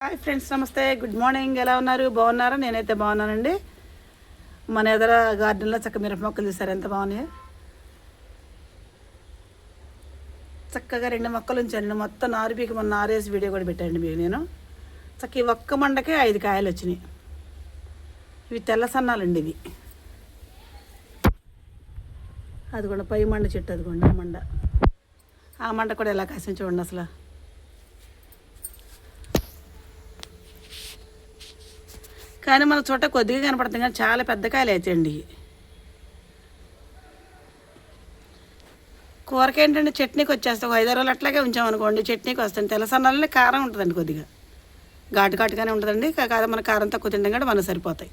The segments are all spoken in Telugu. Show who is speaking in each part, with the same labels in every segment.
Speaker 1: హాయ్ ఫ్రెండ్స్ నమస్తే. గుడ్ మార్నింగ్ ఎలా ఉన్నారు? బాగున్నారా? నేనైతే బాగున్నానండి. మన ఎదర గార్డెన్లో చక్క మిరప మొక్కలు చూసారు ఎంత బాగున్నాయి. చక్కగా రెండు మొక్కలు ఉంచండి మొత్తం నారుబీకి మొన్న నారేసి వీడియో కూడా పెట్టండి మీకు నేను. చక్క ఈ ఒక్క మండకే ఐదు కాయలు వచ్చినాయి. ఇవి తెల్ల సన్నాలండి ఇవి. అది కూడా పై మండ చెట్టు అది కూడా మండ. ఆ మండ కూడా ఎలా కాసింది చూడండి అసలు. కానీ మన చోట కొద్దిగా కనపడుతుంది కానీ చాలా పెద్ద కాయలు అవుతాయండి అండి కూరకి ఏంటంటే చట్నీకి వచ్చేస్తాయి ఒక ఐదు రోజులు అట్లాగే ఉంచామనుకోండి చట్నీకి వస్తుంది తెల్లసన్నాలనే కారం ఉంటుందండి కొద్దిగా. ఘాటు ఘాటుగానే ఉంటుందండి. కా- కాదు మన కారం తక్కువ తింటాం కూడా మనకు సరిపోతాయి.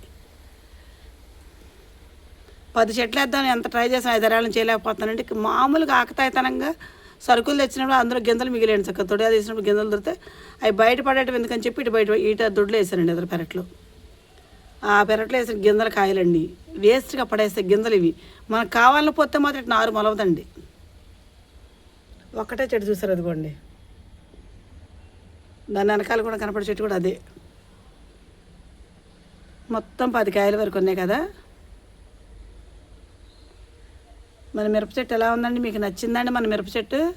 Speaker 1: పది చెట్లు వేద్దాం ఎంత ట్రై చేసాం ఐదారేళ్ళ నుంచి చేయలేకపోతున్నానంటే మామూలుగా ఆకతాయితనంగా సరుకులు తెచ్చినప్పుడు అందులో గింజలు మిగిలేండి చక్కగా. తొడిగా తీసినప్పుడు గింజలు దొరికితే అవి బయట పడేటం ఎందుకని చెప్పి ఇటు బయట ఇటు దొడ్లు వేసానండి ఎదురు పెరట్లో. ఆ పెరట్లో వేసిన గింజల కాయలండి. వేస్ట్గా పడేస్తే గింజలు ఇవి. మనకు కావాలని పోతే మాత్రం నారు మొలవదండి. ఒక్కటే చెట్టు చూసారు అదిగోండి. దాని వెనకాల కూడా కనపడే చెట్టు కూడా అదే. మొత్తం పది కాయల వరకు ఉన్నాయి కదా. మన మిరప చెట్టు ఎలా ఉందండి? మీకు నచ్చిందండి మన మిరప చెట్టు?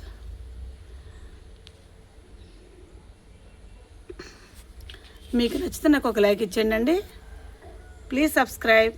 Speaker 1: మీకు నచ్చితే నాకు ఒక లైక్ ఇచ్చేయండి అండి. Please subscribe